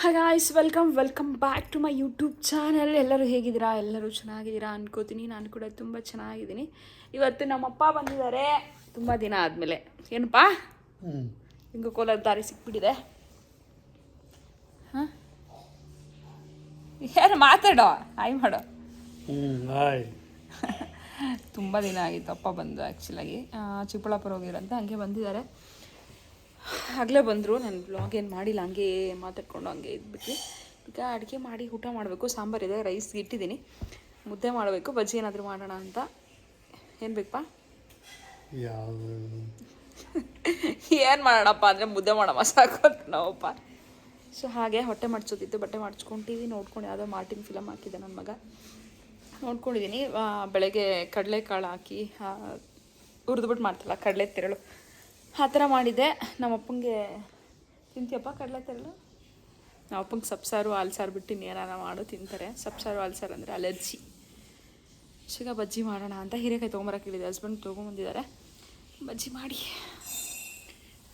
Hi guys welcome welcome back to my YouTube channel ಎಲ್ಲರೂ ಹೇಗಿದ್ದೀರಾ? ಎಲ್ಲರೂ ಚೆನ್ನಾಗಿದ್ದೀರಾ ಅನ್ಕೋತೀನಿ. ನಾನು ಕೂಡ ತುಂಬ ಚೆನ್ನಾಗಿದ್ದೀನಿ. ಇವತ್ತು ನಮ್ಮಪ್ಪ ಬಂದಿದ್ದಾರೆ. ತುಂಬ ದಿನ ಆದಮೇಲೆ. ಏನಪ್ಪ? ಹಿಂಗೆ ಕೋಲಾರ ದಾರಿ ಸಿಕ್ಬಿಟ್ಟಿದೆ. ಹಾಂ? ಯಾರು ಮಾತಾಡೋ? ಹಾಯ್ ಮಾಡೋ. ತುಂಬ ದಿನ ಆಗಿತ್ತು ಅಪ್ಪ ಬಂದು ಆ್ಯಕ್ಚುಲಾಗಿ ಚಿಕ್ಕಬಳ್ಳಾಪುರ ಹೋಗಿರಂತೆ ಹಂಗೆ ಬಂದಿದ್ದಾರೆ. ಆಗಲೇ ಬಂದರು ನಾನು ಬ್ಲಾಗ್ ಏನು ಮಾಡಿಲ್ಲ ಹಂಗೆ ಮಾತಾಡ್ಕೊಂಡು ಹಂಗೆ ಇದ್ಬಿಟ್ಟು ಈಗ ಅಡುಗೆ ಮಾಡಿ ಊಟ ಮಾಡಬೇಕು ಸಾಂಬಾರಿದೆ ರೈಸ್ ಇಟ್ಟಿದ್ದೀನಿ. ಮುದ್ದೆ ಮಾಡಬೇಕು ಬಜ್ಜಿ ಏನಾದರೂ ಮಾಡೋಣ ಅಂತ. ಏನು ಬೇಕಪ್ಪ ಏನು ಮಾಡೋಣಪ್ಪ ಅಂದರೆ ಮುದ್ದೆ ಮಾಡೋಣ ಸಾಕು ನಾವಪ್ಪ. ಸೊ ಹಾಗೆ ಹೊಟ್ಟೆ ಮಾಡಿಸೋದಿತ್ತು ಬಟ್ಟೆ ಮಾಡಿಸ್ಕೊಂಡು ಟಿ ವಿ ನೋಡ್ಕೊಂಡು ಯಾವುದೋ ಮಾರ್ಟಿನ್ ಫಿಲಮ್ ಹಾಕಿದ್ದೆ ನನ್ನ ಮಗ. ನೋಡ್ಕೊಂಡಿದ್ದೀನಿ ಬೆಳಗ್ಗೆ ಕಡಲೆಕಾಳು ಹಾಕಿ ಹುರಿದ್ಬಿಟ್ಟು ಮಾಡ್ತಲ್ಲ ಕಡಲೆ ತೆರಳು. ಆ ಥರ ಮಾಡಿದ್ದೆ. ನಮ್ಮ ಅಪ್ಪಂಗೆ ತಿಂತೀಯಪ್ಪ ಕಡಲೆ ತೆರಳು? ನಮ್ಮ ಅಪ್ಪಂಗೆ ಸಬ್ಸಾರು ಹಾಲು ಸಾರು ಬಿಟ್ಟು ಇನ್ನೇನಾರ ಮಾಡು ತಿಂತಾರೆ. ಸಬ್ಸಾರು ಹಾಲು ಸಾರು ಅಂದರೆ ಅಲರ್ಜಿ. ಶೀಗ ಬಜ್ಜಿ ಮಾಡೋಣ ಅಂತ ಹೀರೆಕಾಯಿ ತೊಗೊಂಬರಕ್ಕೆ ಹೇಳಿದೆ. ಹಸ್ಬೆಂಡ್ ತೊಗೊಂಬಂದಿದ್ದಾರೆ. ಬಜ್ಜಿ ಮಾಡಿ.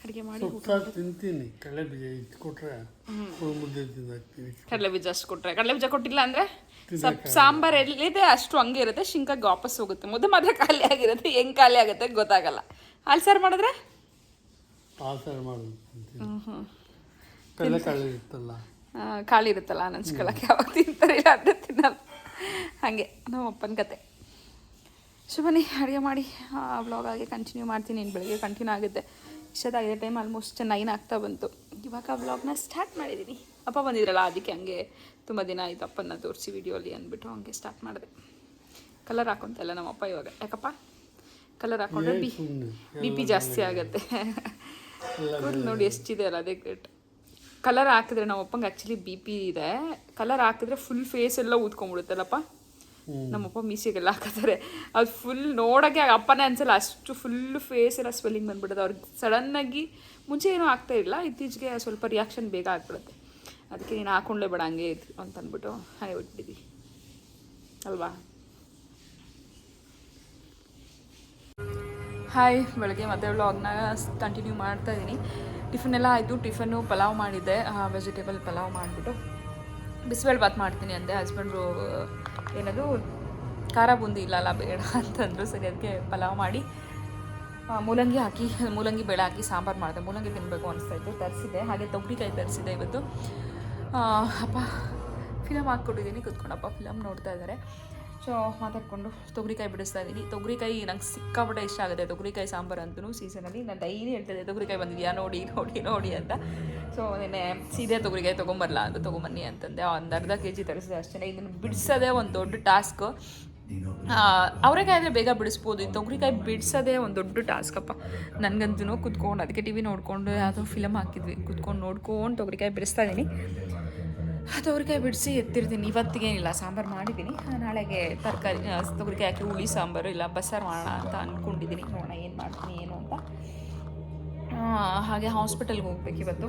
ಅಡುಗೆ ಮಾಡಿ ತಿಂತೀನಿ. ಕಡಲೆ ಬೀಜ ಇಟ್ಟು ತಿಂದಾಕ್ತೀನಿ. ಕಡಲೆ ಬೀಜ ಅಷ್ಟು ಕೊಟ್ಟರೆ ಕಡಲೆ ಬೀಜ ಕೊಟ್ಟಿಲ್ಲ ಅಂದರೆ ಸಪ್ ಸಾಂಬಾರು ಎಲ್ಲಿದೆ ಅಷ್ಟು ಹಂಗೆ ಇರುತ್ತೆ. ಶಿಂಕಾಗಿ ವಾಪಸ್ ಹೋಗುತ್ತೆ. ಮೊದಲು ಮಾತ್ರ ಖಾಲಿ ಆಗಿರುತ್ತೆ. ಹೆಂಗೆ ಖಾಲಿ ಆಗುತ್ತೆ ಗೊತ್ತಾಗಲ್ಲ. ಹಾಲು ಸಾರು ಮಾಡಿದ್ರೆ? ಹಾಲು ಸಾರು ಮಾಡೋದು ಕಡಲೆಕಾಳು ಇರುತ್ತಲ್ಲ? ಖಾಲಿ ಇರುತ್ತಲ್ಲ ನೆನ್ಸ್ಕೊಳಕ್ಕೆ ಯಾವಾಗ ತಿಂತಾರೆ ಇಲ್ಲ ಅಂದರೆ ತಿನ್ನಲ್ಲ. ಹಾಗೆ ನಮ್ಮ ಅಪ್ಪನ ಕತೆ. ಶುಭನಿ ಅಡುಗೆ ಮಾಡಿ ವ್ಲಾಗ್ ಆಗಿ ಕಂಟಿನ್ಯೂ ಮಾಡ್ತೀನಿ ಇನ್ನು ಬೆಳಿಗ್ಗೆ ಕಂಟಿನ್ಯೂ ಆಗುತ್ತೆ. ಇಷ್ಟದಾಗಿದೆ ಟೈಮ್ ಆಲ್ಮೋಸ್ಟ್ ನೈನ್ ಆಗ್ತಾ ಬಂತು. ಇವಾಗ ವ್ಲಾಗ್ನ ಸ್ಟಾರ್ಟ್ ಮಾಡಿದ್ದೀನಿ. ಅಪ್ಪ ಬಂದಿದ್ರಲ್ಲ ಅದಕ್ಕೆ ಹಂಗೆ ತುಂಬ ದಿನ ಆಯಿತು ಅಪ್ಪನ ತೋರಿಸಿ ವಿಡಿಯೋಲಿ ಅಂದ್ಬಿಟ್ಟು ಹಂಗೆ ಸ್ಟಾರ್ಟ್ ಮಾಡಿದೆ. ಕಲರ್ ಹಾಕೊಂತಲ್ಲ ನಮ್ಮಪ್ಪ ಇವಾಗ. ಯಾಕಪ್ಪ? ಕಲರ್ ಹಾಕೊಂಡ್ರೆ ಬಿ ಬಿ ಪಿ ಜಾಸ್ತಿ ಆಗುತ್ತೆ. ನೋಡಿ ಎಷ್ಟಿದೆ ಅಲ್ಲ ಅದೇ ಗ್ರೇಟ್ ಕಲರ್ ಹಾಕಿದ್ರೆ ನಮ್ಮ ಅಪ್ಪಂಗೆ ಆ್ಯಕ್ಚುಲಿ ಬಿ ಪಿ ಇದೆ. ಕಲರ್ ಹಾಕಿದ್ರೆ ಫುಲ್ ಫೇಸ್ ಎಲ್ಲ ಊದ್ಕೊಂಡ್ಬಿಡುತ್ತಲ್ಲಪ್ಪ? ನಮ್ಮಪ್ಪ ಮೀಸೆಗೆಲ್ಲ ಹಾಕತಾರೆ ಅದು ಫುಲ್ ನೋಡೋಕ್ಕೆ ಅಪ್ಪನೇ ಅನ್ಸಲ್ಲ ಅಷ್ಟು ಫುಲ್ ಫೇಸ್ ಎಲ್ಲ ಸ್ವೆಲ್ಲಿಂಗ್ ಬಂದ್ಬಿಡುತ್ತೆ. ಅವ್ರಿಗೆ ಸಡನ್ನಾಗಿ ಮುಂಚೆ ಏನೂ ಆಗ್ತಾ ಇಲ್ಲ ಇತ್ತೀಚೆಗೆ ಸ್ವಲ್ಪ ರಿಯಾಕ್ಷನ್ ಬೇಗ ಆಗ್ಬಿಡುತ್ತೆ. ಅದಕ್ಕೆ ನೀನು ಹಾಕೊಂಡ್ಲೇ ಬೇಡ ಹಂಗೆ ಅಂತ ಅಂದ್ಬಿಟ್ಟು ಹಾಗೆ ಬಿಟ್ಬಿಟ್ಟಿದ್ವಿ ಅಲ್ವಾ? ಹಾಯ್ ಬೆಳಗ್ಗೆ ಮತ್ತೆ ವ್ಲಾಗ್ನ ಕಂಟಿನ್ಯೂ ಮಾಡ್ತಾ ಇದ್ದೀನಿ ಟಿಫನ್ ಎಲ್ಲ ಆಯಿತು ಟಿಫನ್ನು ಪಲಾವ್ ಮಾಡಿದ್ದೆ. ವೆಜಿಟೇಬಲ್ ಪಲಾವ್ ಮಾಡಿಬಿಟ್ಟು ಬಿಸಿಬೇಳೆ ಬಾತ್ ಮಾಡ್ತೀನಿ ಅಂದೆ. ಹಸ್ಬೆಂಡ್ರು ಏನದು, ಖಾರ ಬೂಂದಿ ಇಲ್ಲಲ್ಲ, ಬೇಡ ಅಂತಂದರು. ಸರಿ ಅದಕ್ಕೆ ಪಲಾವ್ ಮಾಡಿ ಮೂಲಂಗಿ ಹಾಕಿ, ಮೂಲಂಗಿ ಬೇಳೆ ಹಾಕಿ, ಸಾಂಬಾರು ಮಾಡಿದೆ. ಮೂಲಂಗಿ ತಿನ್ನಬೇಕು ಅನಿಸ್ತಾಯಿತ್ತು ತರಿಸಿದೆ ಹಾಗೆ ತೊಗರಿಕಾಯಿ ತರಿಸಿದೆ ಇವತ್ತು. ಅಪ್ಪ ಫಿಲಮ್ ಹಾಕ್ಕೊಟ್ಟಿದ್ದೀನಿ ಕುತ್ಕೊಂಡಪ್ಪ ಫಿಲಮ್ ನೋಡ್ತಾ ಇದ್ದಾರೆ ಸೊ, ಮಾತಾಡ್ಕೊಂಡು ತೊಗರಿಕಾಯಿ ಬಿಡಿಸ್ತಾ ಇದ್ದೀನಿ. ತೊಗರಿಕಾಯಿ ನಂಗೆ ಸಿಕ್ಕಾಪಟ್ಟೆ ಇಷ್ಟ ಆಗುತ್ತೆ. ತೊಗರಿಕಾಯಿ ಸಾಂಬಾರು ಅಂತೂ ಸೀಸನಲ್ಲಿ ನಾನು ಡೈಲಿ ಹೇಳ್ತಿದ್ದೆ, ತೊಗರಿಕಾಯಿ ಬಂದಿದೆಯಾ? ನೋಡಿ ನೋಡಿ ನೋಡಿ ಅಂತ. ಸೊ ನೆನೆ ಸೀದೆ ತೊಗರಿಕಾಯಿ ತೊಗೊಂಬರಲ್ಲ ಅಂತ ತೊಗೊಂಬನ್ನಿ ಅಂತಂದೆ. ಒಂದು ಅರ್ಧ ಕೆ ಜಿ ತರಿಸಿದೆ ಅಷ್ಟೇ. ಇದನ್ನು ಬಿಡಿಸೋದೇ ಒಂದು ದೊಡ್ಡ ಟಾಸ್ಕ್. ಅವರೆಕಾಯಿ ಆದರೆ ಬೇಗ ಬಿಡಿಸ್ಬೋದು. ಈ ತೊಗರಿಕಾಯಿ ಬಿಡಿಸೋದೇ ಒಂದು ದೊಡ್ಡ ಟಾಸ್ಕಪ್ಪ ನನಗಂತೂ ಕುತ್ಕೊಂಡು, ಅದಕ್ಕೆ ಟಿ ವಿ ನೋಡಿಕೊಂಡು, ಯಾವುದೋ ಫಿಲಮ್ ಹಾಕಿದ್ವಿ. ಕುತ್ಕೊಂಡು ನೋಡ್ಕೊಂಡು ತೊಗರಿಕಾಯಿ ಬಿಡಿಸ್ತಾ ಇದ್ದೀನಿ. ತೊಗರಿಕಾಯಿ ಬಿಡಿಸಿ ಎತ್ತಿರ್ತೀನಿ. ಇವತ್ತಿಗೇನಿಲ್ಲ ಸಾಂಬಾರು ಮಾಡಿದ್ದೀನಿ. ನಾಳೆಗೆ ತರಕಾರಿ ತೊಗರಿಕಾಯಿ ಹಾಕಿ ಹುಳಿ ಸಾಂಬಾರು ಇಲ್ಲ ಬಸ್ಸಾರು ಮಾಡೋಣ ಅಂತ ಅಂದ್ಕೊಂಡಿದ್ದೀನಿ ನೋಡೋಣ ಏನು ಮಾಡ್ತೀನಿ ಏನು ಅಂತ. ಹಾಗೆ ಹಾಸ್ಪಿಟಲ್ಗೆ ಹೋಗ್ಬೇಕು ಇವತ್ತು.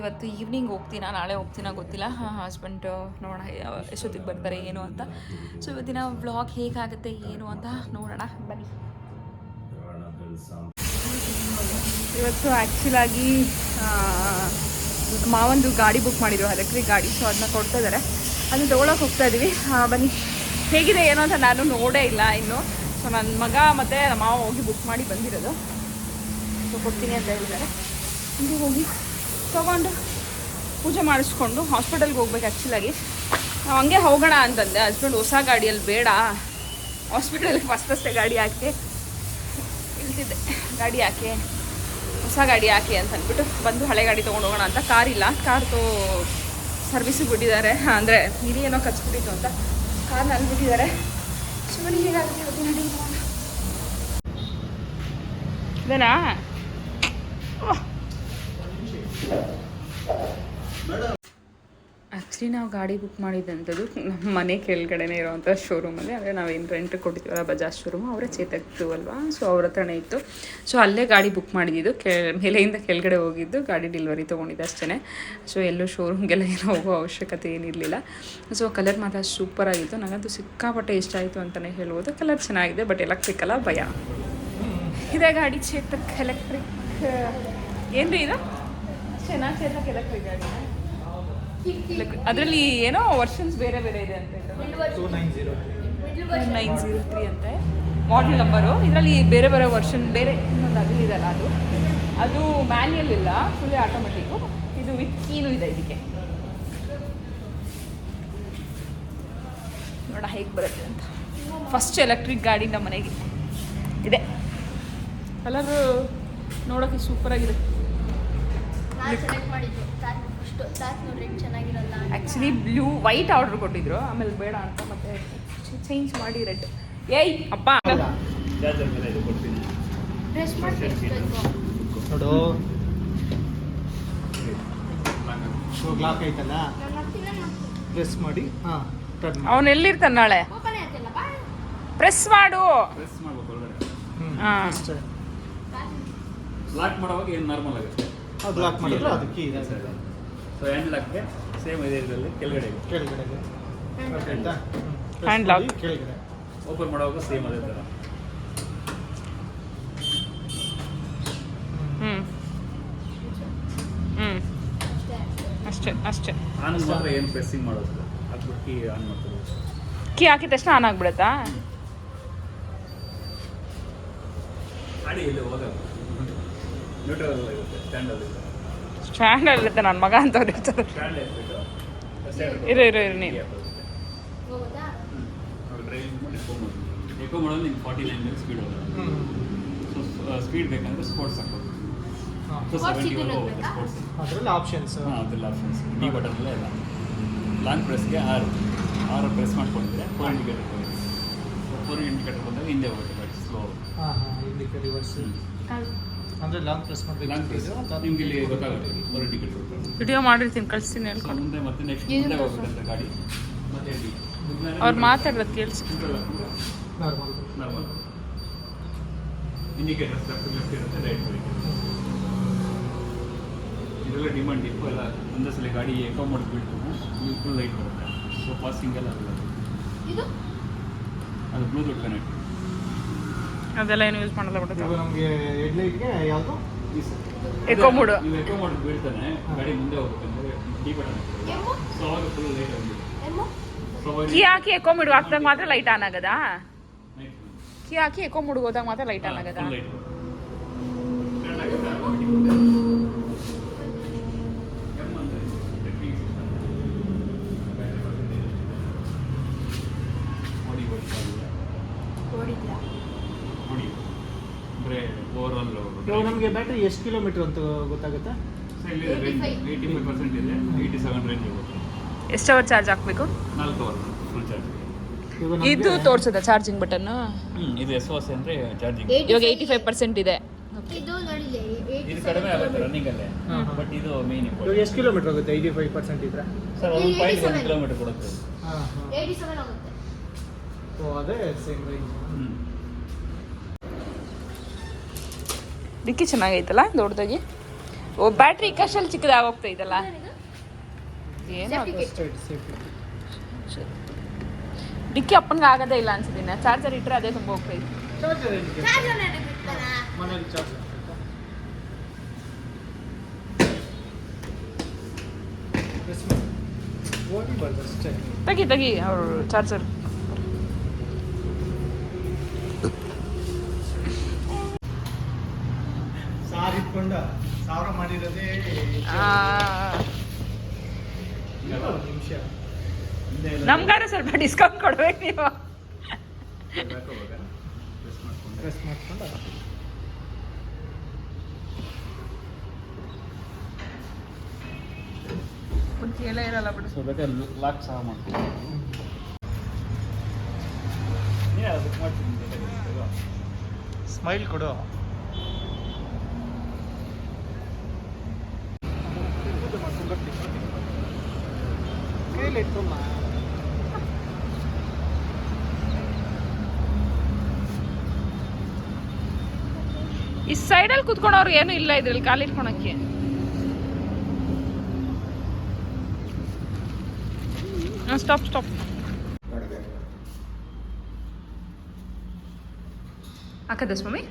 ಇವತ್ತು ಈವ್ನಿಂಗ್ ಹೋಗ್ತೀನಾ ನಾಳೆ ಹೋಗ್ತೀನಾ ಗೊತ್ತಿಲ್ಲ. ಹಸ್ಬೆಂಡ್ ನೋಡೋಣ ಎಷ್ಟೊತ್ತಿಗೆ ಬರ್ತಾರೆ ಏನು ಅಂತ. ಸೊ ಇವತ್ತಿನ ವ್ಲಾಗ್ ಹೇಗಾಗುತ್ತೆ ಏನು ಅಂತ ನೋಡೋಣ. ಬನ್ನಿ. ಇವತ್ತು ಆ್ಯಕ್ಚುಲಾಗಿ ಮಾವಂದು ಗಾಡಿ ಬುಕ್ ಮಾಡಿದ್ರು ಎಲೆಕ್ಟ್ರಿಕ್ ಗಾಡಿ ಸೊ ಅದನ್ನ ಕೊಡ್ತಾ ಇದ್ದಾರೆ ಅದನ್ನ ತೊಗೊಳಕ್ಕೆ ಹೋಗ್ತಾ ಇದೀವಿ. ಬನ್ನಿ. ಹೇಗಿದೆ ಏನು ಅಂತ ನಾನು ನೋಡೇ ಇಲ್ಲ ಇನ್ನು. ಸೊ ನನ್ನ ಮಗ ಮತ್ತು ನಮ್ಮ ಮಾವ ಹೋಗಿ ಬುಕ್ ಮಾಡಿ ಬಂದಿರೋದು. ಸೊ ಕೊಡ್ತೀನಿ ಅಂತ ಹೇಳಿದ್ದಾರೆ. ಹಂಗೆ ಹೋಗಿ ತೊಗೊಂಡು ಪೂಜೆ ಮಾಡಿಸ್ಕೊಂಡು ಹಾಸ್ಪಿಟಲ್ಗೆ ಹೋಗ್ಬೇಕು ಆ್ಯಕ್ಚುಲಾಗಿ ನಾವು ಹಂಗೆ ಹೋಗೋಣ ಅಂತಂದೆ. ಹಸ್ಬೆಂಡ್ ಹೊಸ ಗಾಡಿಯಲ್ಲಿ ಬೇಡ. ಹಾಸ್ಪಿಟಲ್ಗೆ ಫಸ್ಟ್ ಫಸ್ಟೇ ಗಾಡಿ ಹಾಕಿ. ಇಳ್ತಿದ್ದೆ ಗಾಡಿ ಹಾಕಿ ಹೊಸ ಗಾಡಿ ಹಾಕಿ ಅಂತ ಅಂದ್ಬಿಟ್ಟು ಬಂದು ಹಳೆ ಗಾಡಿ ತೊಗೊಂಡು ಹೋಗೋಣ ಅಂತ. ಕಾರ್ ಇಲ್ಲ. ಕಾರ್ ತೋ ಸರ್ವಿಸಿಗೆ ಬಿಟ್ಟಿದ್ದಾರೆ ಅಂದರೆ ಹಿರಿಯೇನೋ ಕಚ್ಬಿಟ್ಟಿತ್ತು ಅಂತ. ಕಾರ್ನ ಅಲ್ಲಿ ಬಿಟ್ಟಿದ್ದಾರೆ. ಸೊ ಬನ್ನಿ ಹೇಗಾಗುತ್ತೆ ಇವತ್ತಿನ ಅಡುಗೆ ನೋಡೋಣ. ಇದೇನಾ ಆ್ಯಕ್ಚುಲಿ ನಾವು ಗಾಡಿ ಬುಕ್ ಮಾಡಿದ್ದಂಥದ್ದು ನಮ್ಮ ಮನೆ ಕೆಳಗಡೆನೇ ಇರೋವಂಥ ಶೋರೂಮಲ್ಲಿ ಅಂದರೆ ನಾವೇನು ರೆಂಟ್ ಕೊಟ್ಟಿದ್ದೀವಲ್ಲ ಬಜಾಜ್ ಶೋರೂಮ್ ಅವರೇ ಚೇತಕ್ತು ಅಲ್ವಾ ಸೊ ಅವ್ರ ಹತ್ರನೇ ಇತ್ತು. ಸೊ ಅಲ್ಲೇ ಗಾಡಿ ಬುಕ್ ಮಾಡಿದ್ದು. ಕೆ ಮೇಲೆಯಿಂದ ಕೆಳಗಡೆ ಹೋಗಿದ್ದು. ಗಾಡಿ ಡೆಲಿವರಿ ತೊಗೊಂಡಿದ್ದೆ ಅಷ್ಟೇ ಸೊ ಎಲ್ಲೂ ಶೋರೂಮ್ಗೆಲ್ಲ ಏನೋ ಹೋಗೋ ಅವಶ್ಯಕತೆ ಏನಿರಲಿಲ್ಲ. ಸೊ ಕಲರ್ ಮಾತ್ರ ಸೂಪರ್ ಆಗಿತ್ತು. ನನಗಂತೂ ಸಿಕ್ಕಾಪಟ್ಟೆ ಇಷ್ಟ ಆಯಿತು ಅಂತಲೇ ಹೇಳ್ಬೋದು. ಕಲರ್ ಚೆನ್ನಾಗಿದೆ ಬಟ್ ಎಲೆಕ್ಟ್ರಿಕ್ ಅಲ್ಲ ಭಯ. ಇದೇ ಗಾಡಿ ಚೇತಕ್ ಎಲೆಕ್ಟ್ರಿಕ್ ಏನು ರೀ ಇದು? ಚೆನ್ನಾಗಿ ಚೇತಕ್ ಎಲೆಕ್ಟ್ರಿಕ್ ಗಾಡಿ. ಅದರಲ್ಲಿ ಏನೋ ವರ್ಷನ್ಸ್ ಬೇರೆ ಬೇರೆ ಇದೆ ಅಂತ ನೈನ್ ಜೀರೋ ತ್ರೀ ಅಂತೆ. ಮಾಡೆಲ್ ನಂಬರು ಇದರಲ್ಲಿ ಬೇರೆ ಬೇರೆ ವರ್ಷನ್ ಬೇರೆ ಇನ್ನೊಂದು ಅದು ಇದೆಲ್ಲ ಅದು. ಅದು ಮ್ಯಾನ್ಯಲ್ ಇಲ್ಲ ಫುಲ್ಲಿ ಆಟೋಮೆಟಿಕ್ಕು ಇದು ವಿತ್ ಕೀನು ಇದೆ ಇದಕ್ಕೆ. ನೋಡ ಹೇಗೆ ಬರುತ್ತೆ ಅಂತ. ಫಸ್ಟ್ ಎಲೆಕ್ಟ್ರಿಕ್ ಗಾಡಿ ನಮ್ಮ ಮನೆಗೆ ಇದೆ. ಕಲರು ನೋಡೋಕ್ಕೆ ಸೂಪರಾಗಿದೆ ನಾನು ಸೆಲೆಕ್ಟ್ ಮಾಡಿದ್ದು ತಾತ್ ಅಷ್ಟು ನೋಡ್ರಿ ಚೆನ್ನಾಗಿರಲ್ಲ. ಆ್ಯಕ್ಚುಲಿ ಬ್ಲೂ ವೈಟ್ ಆರ್ಡರ್ ಕೊಟ್ಟಿದ್ರು. ಆಮೇಲೆ ಬೇಡ ಅಂತ ಮತ್ತೆ ಚೇಂಜ್ ಮಾಡಿ ರೆಡ್ ಏಯ್ ಅಪ್ಪ. ಡ್ರೆಸ್ ಮಾಡಿ ನೋಡು. ಐತಲ್ಲ? ಹಾಕ್ತೀನಿ. ಪ್ರೆಸ್ ಮಾಡಿ ಹಾಂ ಅವನು ಎಲ್ಲಿರ್ತಾನೆ ನಾಳೆ? ಓಪನ್ ಆಯ್ತಲ್ಲ ಬಾ. ಪ್ರೆಸ್ ಮಾಡು. ಪ್ರೆಸ್ ಮಾಡ್ಬೇಕು ಒಳಗಡೆ. ಹಾ. ಅಷ್ಟೇ. ಲಾಕ್ ಮಾಡುವಾಗ ಏನು ನಾರ್ಮಲ್ ಆಗುತ್ತೆ? ಅದು ಲಾಕ್ ಮಾಡಿದ್ರೆ ಅದಕ್ಕೆ ಕೀ ಇದೆ. ಸೊ ಹ್ಯಾಂಡ್ ಲಾಕ್ಗೆ ಸೇಮ್ ಇದೇ ಇದರಲ್ಲಿ ಕೆಳಗಡೆ ಕೆಳಗಡೆಗೆ ಹ್ಯಾಂಡ್ ಲಾಗ್ lock. ಕೆಳಗಡೆ. ಓಪನ್ ಮಾಡುವಾಗ ಸೇಮ್ ಅದೇ ಥರ ಹ್ಞೂ ಹ್ಞೂ ಅಷ್ಟೇ ಅಷ್ಟೇ. ಅಷ್ಟೇ ಆನ್ ಮಾತ್ರ ಏನು ಪ್ರೆಸ್ಸಿಂಗ್ ಮಾಡೋದು ಅದು ಕೀ ಆನ್ ಮಾಡ್ತಾರೆ ಕೀ ಹಾಕಿದ ತಕ್ಷಣ ಆನ್ ಆಗ್ಬಿಡುತ್ತಾ? ಅಡಿ ಇಲ್ಲಿ ಹೋಗಲ್ಲ. ನ್ಯೂಟ್ರಲ್ ಇರುತ್ತೆ ಸ್ಟ್ಯಾಂಡಲ್ಲಿ ಸ್ಟ್ಯಾಂಡರ್ಡ್ ಇರುತ್ತೆ ನನ್ನ ಮಗ ಅಂತ ಇರ್ತಾರೆ ಇರು, ಇರು, ಇರು ನೀನು. ಎಕೋ ಮಾಡೋದು ನಿಮ್ಗೆ ಫಾರ್ಟಿ ನೈನ್ ಮಿನಿಟ್ಸ್ ಸ್ಪೀಡ್ ಹೋಗೋದು ಸೊ ಸ್ಪೀಡ್ ಬೇಕಂದ್ರೆ ಸ್ಪೋರ್ಟ್ಸ್ ಹಾಕೋದು ಹಾಂ ಸೊ ಸೆವೆಂಟಿ ಹೋಗುತ್ತೆ ಬೇಕಾ? ಸ್ಪೋರ್ಟ್ಸ್ ಅದರಲ್ಲಿ ಆಪ್ಷನ್ಸ್ ಹಾಂ ಅದೆಲ್ಲ ಆಪ್ಷನ್ಸ್ ಡಿ ಬಟನಲ್ಲೇ ಇಲ್ಲ ಲಾಂಗ್ ಪ್ರೆಸ್ಗೆ ಆರು ಆರು ಪ್ರೆಸ್ ಮಾಡ್ಕೊಂಡಿದ್ರೆ ಫೋರ್ ಇಂಡಿಕೇಟರ್ ಹೋಗುತ್ತೆ ಫೋರ್ ಇಂಡಿಕೇಟರ್ ಬಂದಾಗ ಹಿಂದೆ ಹೋಗುತ್ತೆ ಬಟ್ ಸ್ಲೋ ಹಾಂ ಹಾಂ ಇದಕ್ಕೆ ರಿವರ್ಸ್ ಅಂದರೆ ಲಾಂಗ್ ಪ್ರೆಸ್ ಮಾಡಬೇಕು. ನಿಮ್ಗೆ ಇಲ್ಲಿ ಗೊತ್ತಾಗುತ್ತೆ. ಫೋರ್ ಟಿಕೆಟ್ ವಿಡಿಯೋ ಮಾಡಿರ್ತೀನಿ ಕಳಿಸ್ತೀನಿ ಹೇಳ್ಕೊಂಡು ಮುಂದೆ ಮತ್ತೆ ನೆಕ್ಸ್ಟ್ ಮುಂದೆ. ಹೋಗ್ಬೇಕಂತ ಗಾಡಿ? ಮತ್ತೆ ಅವ್ರು ಮಾತಾಡೋದು ಕೇಳಿಸಿ. Normal normal indicator left left ಇರುತ್ತೆ ರೈಟ್ ರೈಟ್ ಇದೆಲ್ಲ ಡಿಮಾಂಡ್ ಇಪ್ಪು ಎಲ್ಲ ಒಂದೇ ಸಲ ಗಾಡಿ ಎಕೋ ಮಾಡಿಬಿಟ್ಟು ನೀವು ಫುಲ್ ಲೈಟ್ ಬರುತ್ತೆ. ಸೊ ಪಾಸಿಂಗ್ ಎಲ್ಲ ಆಗಲ್ಲ ಇದು? ಅದು ಬ್ಲೂಟೂತ್ ಕನೆಕ್ಟ್ ಅದೆಲ್ಲ ಏನು ಯೂಸ್ ಮಾಡಲ್ಲ ಬಿಡುತ್ತೆ. ನಮಗೆ ಹೆಡ್ಲೈಟ್ಗೆ ಯಾವುದು? ಎಕೋ ಮೂಡು. ಎಕೋ ಮಾಡಿ ಬೀಳ್ತಾನೆ. ಗಾಡಿ ಮುಂದೆ ಹೋಗ್ಬೇಕಂದ್ರೆ ಡಿ ಬಟನ್ ಎಮ್ಮು? ಸೊ ಅವಾಗ ಫುಲ್ ಲೈಟ್ ಕೀ ಹಾಕಿ ಎಕೋ ಮುಡುಗ ಹಾಕ್ದಾಗ ಮಾತ್ರ ಲೈಟ್ ಆನ್ ಆಗದಾ? ಕೀ ಹಾಕಿ ಎಕೋ ಮುಡುಗ ಹೋದಾಗ ಮಾತ್ರ ಲೈಟ್ ಆನ್ ಆಗದಾ ಲೈಟ್ ನೋಡಿದ್ಯಾ ನೋಡಿ ಅಂದರೆ ಓವರ್ ಆಲ್ ಬ್ಯಾಟ್ರಿ ಎಷ್ಟು ಕಿಲೋಮೀಟರ್ ಅಂತ ಗೊತ್ತಾಗುತ್ತಾ? ಏಯ್ಟಿ ಫೈವ್ ಪರ್ಸೆಂಟ್ ಇದೆ. ಏಯ್ಟಿ ಸೆವೆನ್ ರೇಂಜ್ ಎಷ್ಟು ಅವರ್ ಚಾರ್ಜ್ ಹಾಕ್ಬೇಕು? ನಾಲ್ಕು ಅವರ್ ಫುಲ್ ಚಾರ್ಜ್ ಇದು ತೋರ್ಸದ ಚಾರ್ಜಿಂಗ್ ಬಟನ್ ಇದು ಎಸ್ ಓಸ್ ಅಂದರೆ ಚಾರ್ಜಿಂಗ್ ಇವಾಗ ಏಯ್ಟಿ ಫೈವ್ ಪರ್ಸೆಂಟ್ ಇದೆ ಇದು ಕಡಿಮೆ ಆಗುತ್ತೆ ಹಾ. ಬಟ್ ಇದು ಮೇನ್ ಇವಾಗ ಎಷ್ಟು ಕಿಲೋಮೀಟರ್ ಆಗುತ್ತೆ? ಏಯ್ಟಿ ಫೈವ್ ಪರ್ಸೆಂಟ್ ಇದ್ರೆ? ಸರ್ ಒಂದು ಪಾಯಿಂಟ್ ಒಂದು ಕಿಲೋಮೀಟರ್ ಕೊಡುತ್ತೆ. ಹಾಂ ಹಾಂ. ಏಯ್ಟಿ ಸೆವೆನ್ ಆಗುತ್ತೆ. ಓ ಅದೇ ಸೇಮ್ ರೇಂಜ್ ಡಿಕ್ಕಿ ಚೆನ್ನಾಗೈತಲ್ಲ ದೊಡ್ಡದಾಗಿ? ಓ ಬ್ಯಾಟ್ರಿ ಕಷ್ಟಲ್ಲಿ ಚಿಕ್ಕದಾಗ ಹೋಗ್ತಾ ಇದಲ್ಲ ಏನು ಡಿಕ್ಕಿ ಅಪ್ಪನಿಗೆ ಆಗೋದೇ ಇಲ್ಲ ಅನ್ಸಿದ್ದೀನ ಚಾರ್ಜರ್ ಇಟ್ಟರೆ ಅದೇ ತುಂಬ ಹೋಗ್ತಾ ಇದೆ ತಗಿ ತಗಿ ಚಾರ್ಜರ್ ನನಗೆ ಬಿಡ್ತಾನ ಮನೇಲಿ ಚಾರ್ಜ್ ಹೋಗಿ ಬರ್ದು ಅಷ್ಟೇ ತೆಗಿ ತೆಗಿ ಅವರು ಚಾರ್ಜರ್ ನಮ್ಗಾರು ಸ್ವಲ್ಪ ಡಿಸ್ಕೌಂಟ್ ಕೊಡ್ಬೇಕು ನೀವು. ಎಲ್ಲ ಇರಲ್ಲ ಬಿಡು. ಸೊ ಬೇಕಾದ್ರೆ ಲಾಕ್ ಸಹ ಮಾಡ್ತೀನಿ. ಸ್ಮೈಲ್ ಕೊಡು. ಕೈಲಿ ಇಟ್ಕೊಮ್ಮ ಈ ಸೈಡಲ್ಲಿ ಕುತ್ಕೊಂಡವ್ರು ಏನು ಇಲ್ಲ ಇದ್ರಲ್ಲಿ ಕಾಲಿಟ್ಕೊಳಕ್ಕೆ ಸ್ಟಾಪ್ ಸ್ಟಾಪ್ ಹಾಕದ ಸ್ವಾಮಿ?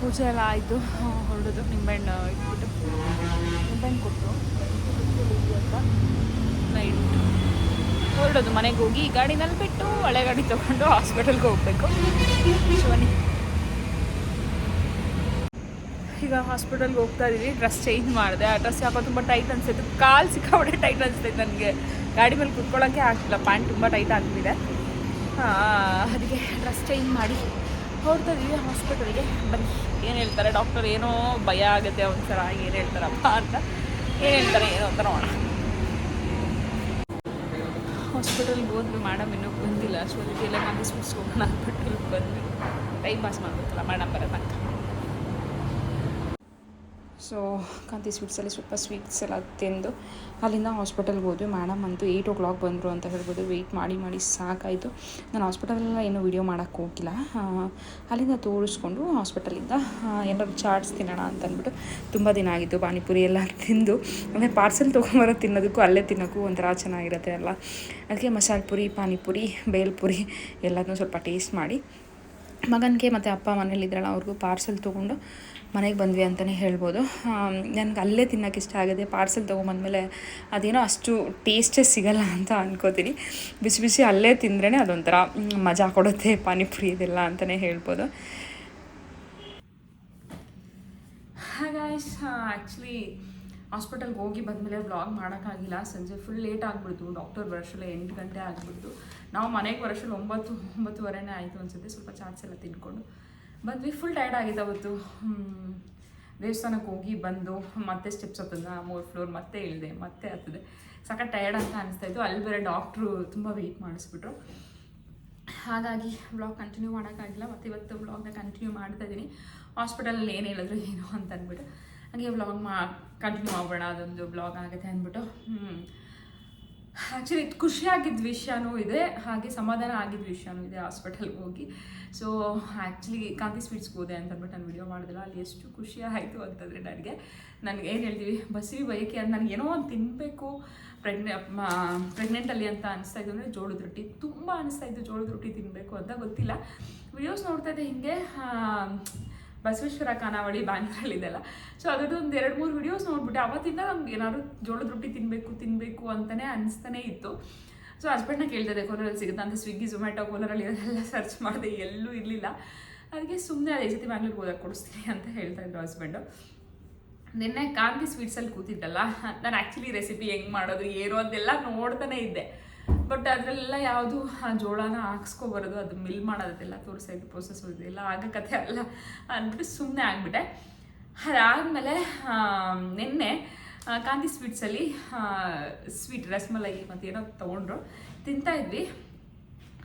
ಪೂಜೆ ಎಲ್ಲ ಆಯಿತು. ಹೊರಡೋದು. ನಿಂಬೆಹಣ್ಣು ಇಟ್ಬಿಟ್ಟು. ನಿಂಬೆಹಣ್ಣು ಕೊಟ್ಟರು ಅಂತ ನೈಟ್ ಹೊರಡೋದು ಮನೆಗೆ ಹೋಗಿ ಗಾಡಿನಲ್ಲಿ ಬಿಟ್ಟು ಹಳೆ ಗಾಡಿ ತೊಗೊಂಡು ಹಾಸ್ಪಿಟಲ್ಗೆ ಹೋಗಬೇಕು. ಶಿವನಿ. ಈಗ ಹಾಸ್ಪಿಟಲ್ಗೆ ಹೋಗ್ತಾ ಇದ್ದೀವಿ ಡ್ರೆಸ್ ಚೇಂಜ್ ಮಾಡಿದೆ. ಆ ಡ್ರೆಸ್ ಯಾಕೋ ತುಂಬ ಟೈಟ್ ಅನಿಸ್ತೈತೆ. ಕಾಲು ಸಿಕ್ಕಾಪಟ್ಟೆ ಟೈಟ್ ಅನಿಸ್ತೈತೆ ನನಗೆ. ಗಾಡಿ ಮೇಲೆ ಕುತ್ಕೊಳ್ಳೋಕ್ಕೆ ಆಗ್ತಿಲ್ಲ. ಪ್ಯಾಂಟ್ ತುಂಬ ಟೈಟ್ ಆಗ್ತಿದೆ ಅದಕ್ಕೆ ಡ್ರೆಸ್ ಚೇಂಜ್ ಮಾಡಿ. ಹೊರಡ್ತಾ ಇದೀವಿ ಹಾಸ್ಪಿಟಲ್ಗೆ ಬನ್ನಿ. ಏನು ಹೇಳ್ತಾರೆ? ಡಾಕ್ಟರ್ ಏನೋ ಭಯ ಆಗುತ್ತೆ ಒಂಥರ ಏನು ಹೇಳ್ತಾರಪ್ಪ ಅಂತ ಏನು ಹೇಳ್ತಾರೆ, ಏನೋ ಅಂತ ನೋಡೋಣ. ಹಾಸ್ಪಿಟಲ್ಗೆ ಹೋದ್ವಿ ಮೇಡಮ್ ಇನ್ನೂ ಬಂದಿಲ್ಲ. ಸೊ ಅದಕ್ಕೆಲ್ಲ ಕಾಂಗ್ರೆಸ್ ಮುಗಿಸ್ಕೊಂಡು ಹಾಸ್ಪಿಟಲ್ಗೆ ಬಂದ್ವಿ. ಟೈಮ್ ಪಾಸ್ ಮಾಡಬೇಕಲ್ಲ ಮೇಡಮ್ ಬರೋ ತನಕ. ಸೊ ಕಾಂತಿ ಸ್ವೀಟ್ಸಲ್ಲಿ ಸ್ವಲ್ಪ ಸ್ವೀಟ್ಸ್ ಎಲ್ಲ ತಿಂದು ಅಲ್ಲಿಂದ ಹಾಸ್ಪಿಟಲ್ಗೆ ಹೋದ್ವಿ. ಮೇಡಮ್, ಅಂತೂ ಏಯ್ಟ್ ಓ ಕ್ಲಾಕ್ ಬಂದರು ಅಂತ ಹೇಳ್ಬೋದು ವೆಯ್ಟ್ ಮಾಡಿ ಮಾಡಿ ಸಾಕಾಯಿತು. ನಾನು ಹಾಸ್ಪಿಟಲೆಲ್ಲ ಏನೂ ವೀಡಿಯೋ ಮಾಡೋಕ್ಕೆ ಹೋಗಿಲ್ಲ. ಅಲ್ಲಿಂದ ತೋರಿಸ್ಕೊಂಡು ಹಾಸ್ಪಿಟಲಿಂದ ಏನಾದ್ರು ಚಾಟ್ಸ್ ತಿನ್ನೋಣ ಅಂತ ಅಂದ್ಬಿಟ್ಟು ತುಂಬ ದಿನ ಆಗಿತ್ತು. ಪಾನಿಪುರಿ ಎಲ್ಲ ತಿಂದು ಅಂದರೆ ಪಾರ್ಸೆಲ್ ತೊಗೊಂಬರೋ ತಿನ್ನೋದಕ್ಕೂ ಅಲ್ಲೇ ತಿನ್ನೋಕ್ಕೂ ಒಂಥರ ಚೆನ್ನಾಗಿರುತ್ತೆ ಅಲ್ಲ. ಅದಕ್ಕೆ ಮಸಾಲೆ ಪುರಿ, ಪಾನಿಪುರಿ ಬೇಲ್ಪುರಿ ಎಲ್ಲದನ್ನೂ ಸ್ವಲ್ಪ ಟೇಸ್ಟ್ ಮಾಡಿ ಮಗನಿಗೆ ಮತ್ತು ಅಪ್ಪ ಮನೇಲಿದ್ರಲ್ಲ ಅವ್ರಿಗೂ ಪಾರ್ಸೆಲ್ ತೊಗೊಂಡು ಮನೆಗೆ ಬಂದ್ವಿ ಅಂತಲೇ ಹೇಳ್ಬೋದು. ನನಗೆ ಅಲ್ಲೇ ತಿನ್ನೋಕೆ ಇಷ್ಟ ಆಗಿದೆ. ಪಾರ್ಸೆಲ್ ತೊಗೊಂಬಂದಮೇಲೆ ಅದೇನೋ ಅಷ್ಟು ಟೇಸ್ಟೇ ಸಿಗಲ್ಲ ಅಂತ ಅನ್ಕೋತೀನಿ. ಬಿಸಿ ಬಿಸಿ ಅಲ್ಲೇ ತಿಂದ್ರೇ ಅದೊಂಥರ ಮಜಾ ಕೊಡುತ್ತೆ, ಪಾನಿಪುರಿ ಇದೆಲ್ಲ ಅಂತಲೇ ಹೇಳ್ಬೋದು. ಗಾಯ್ಸ್ ಆ್ಯಕ್ಚುಲಿ ಹಾಸ್ಪಿಟಲ್ಗೆ ಹೋಗಿ ಬಂದಮೇಲೆ ವ್ಲಾಗ್ ಮಾಡೋಕ್ಕಾಗಿಲ್ಲ. ಸಂಜೆ ಫುಲ್ ಲೇಟ್ ಆಗಿಬಿಡ್ತು. ಡಾಕ್ಟರ್ ಬರೋಷ್ಟಲ್ಲ ಎಂಟು ಗಂಟೆ ಆಗಿಬಿಡ್ತು. ನಾವು ಮನೆಗೆ ಬರೋಷ್ಟಲ್ಲ ಒಂಬತ್ತು, ಒಂಬತ್ತುವರೆನೇ ಆಯಿತು ಅನ್ಸುತ್ತೆ. ಸ್ವಲ್ಪ ಚಾಟ್ಸ್ ಎಲ್ಲ ತಿನ್ಕೊಂಡು. ಬಂದ್ವಿ. ಫುಲ್ ಟೈರ್ಡ್ ಆಗಿದೆ ಅವತ್ತು. ದೇವಸ್ಥಾನಕ್ಕೆ ಹೋಗಿ ಬಂದು ಮತ್ತೆ ಸ್ಟೆಪ್ಸ್ ಹತ್ತದ ಮೂರು ಫ್ಲೋರ್ ಮತ್ತೆ ಇಳಿದೆ, ಮತ್ತೆ ಹತ್ತದೆ. ಸಖತ್ ಟಯರ್ಡ್ ಅಂತ ಅನಿಸ್ತಾ ಇತ್ತು. ಅಲ್ಲಿ ಬೇರೆ ಡಾಕ್ಟ್ರು ತುಂಬ ವೆಯ್ಟ್ ಮಾಡಿಸ್ಬಿಟ್ರು. ಹಾಗಾಗಿ ಬ್ಲಾಗ್ ಕಂಟಿನ್ಯೂ ಮಾಡೋಕ್ಕಾಗಿಲ್ಲ. ಮತ್ತು ಇವತ್ತು ಬ್ಲಾಗ್ನ ಕಂಟಿನ್ಯೂ ಮಾಡ್ತಾ ಇದ್ದೀನಿ. ಹಾಸ್ಪಿಟಲಲ್ಲಿ ಏನು ಹೇಳಿದ್ರು ಏನು ಅಂತ ಅಂದ್ಬಿಟ್ಟು. ಹಾಗೆ ವ್ಲಾಗ್ ಮಾ ಕಂಟಿನ್ಯೂ ಮಾಡೋಣ ಅದೊಂದು ಬ್ಲಾಗ್ ಆಗುತ್ತೆ ಅಂದ್ಬಿಟ್ಟು. ಆ್ಯಕ್ಚುಲಿ ಖುಷಿಯಾಗಿದ್ದ ವಿಷಯನೂ ಇದೆ, ಹಾಗೆ ಸಮಾಧಾನ ಆಗಿದ್ದ ವಿಷಯನೂ ಇದೆ ಹಾಸ್ಪಿಟಲ್ಗೆ ಹೋಗಿ. ಸೊ ಆ್ಯಕ್ಚುಲಿ ಕಾಂತಿ ಸ್ವೀಟ್ಸ್ಗೆ ಹೋದೆ ಅಂತ ಅಂದ್ಬಿಟ್ಟು ನಾನು ವಿಡಿಯೋ ಮಾಡಿದಲ್ಲ, ಅಲ್ಲಿ ಎಷ್ಟು ಖುಷಿ ಆಯಿತು ಅಂತಂದರೆ ನನಗೆ. ನನಗೆ ಏನು ಹೇಳ್ತೀವಿ, ಬಸಿವಿ ಬಯಕೆ ಅಂತ ನನಗೆ ಏನೋ ಒಂದು ತಿನ್ನಬೇಕು ಪ್ರೆಗ್ನೆ ಪ್ರೆಗ್ನೆಂಟಲ್ಲಿ ಅಂತ ಅನಿಸ್ತಾ ಇದ್ದು ಅಂದರೆ ಜೋಳದ ರೊಟ್ಟಿ. ತುಂಬ ಅನಿಸ್ತಾ ಇದ್ದು ಜೋಳದ ರೊಟ್ಟಿ ತಿನ್ನಬೇಕು ಅಂತ ಗೊತ್ತಿಲ್ಲ. ವಿಡಿಯೋಸ್ ನೋಡ್ತಾ ಇದ್ದೆ ಹಿಂಗೆ ಬಸವೇಶ್ವರ ಖಾನಾವಳಿ ಬ್ಯಾಂಗ್ಳೂರಲ್ಲಿದೆಲ್ಲ ಸೊ ಒಂದು ಎರಡು ಮೂರು ವಿಡಿಯೋಸ್ ನೋಡ್ಬಿಟ್ಟೆ. ಅವತ್ತಿಂದ ನಮ್ಗೆ ಏನಾದ್ರು ಜೋಳದ ರೊಟ್ಟಿ ತಿನ್ನಬೇಕು ತಿನ್ನಬೇಕು ಅಂತಲೇ ಅನಿಸ್ತಾನೆ ಇತ್ತು. ಸೊ ಹಸ್ಬೆಂಡ್ನ ಕೇಳ್ತಿದ್ದೆ ಕೋಲರಲ್ಲಿ ಸಿಗುತ್ತೆ ಅಂತ? ಸ್ವಿಗ್ಗಿ ಝೊಮ್ಯಾಟೊ ಕೋಲರಲ್ಲಿ ಇರೋದೆಲ್ಲ ಸರ್ಚ್ ಮಾಡಿದೆ, ಎಲ್ಲೂ ಇರಲಿಲ್ಲ. ಅದಕ್ಕೆ ಸುಮ್ಮನೆ ಅದೇ ಜೊತೆ ಬ್ಯಾಂಗ್ಳೂರ್ಗೆ ಹೋದಾಗ ಕೊಡಿಸ್ತೀನಿ ಅಂತ ಹೇಳ್ತಾ ಇದ್ರು ಹಸ್ಬೆಂಡು. ನಿನ್ನೆ ಕಾಂತಿ ಸ್ವೀಟ್ಸಲ್ಲಿ ಕೂತಿದ್ದಲ್ಲ, ನಾನು ಆ್ಯಕ್ಚುಲಿ ರೆಸಿಪಿ ಹೆಂಗೆ ಮಾಡೋದು, ಏನು ಅಂತೆಲ್ಲ ನೋಡ್ತಾನೆ ಇದ್ದೆ. ಬಟ್ ಅದರಲ್ಲೆಲ್ಲ ಯಾವುದು ಆ ಜೋಳನ ಹಾಕ್ಸ್ಕೊಬರೋದು, ಅದು ಮಿಲ್ ಮಾಡೋದೆಲ್ಲ ತೋರಿಸೋದು ಪ್ರೋಸೆಸ್ ಇದೆಲ್ಲ ಆಗ ಕಥೆ ಅಲ್ಲ ಅಂದ್ಬಿಟ್ಟು ಸುಮ್ಮನೆ ಆಗಿಬಿಟ್ಟೆ. ಅದಾದಮೇಲೆ ನಿನ್ನೆ ಕಾಂತಿ ಸ್ವೀಟ್ಸಲ್ಲಿ ಸ್ವೀಟ್ ರಸ್ಮಲೈ ಮತ್ತು ಏನೋ ತೊಗೊಂಡ್ರು. ತಿಂತಾ ಇದ್ವಿ.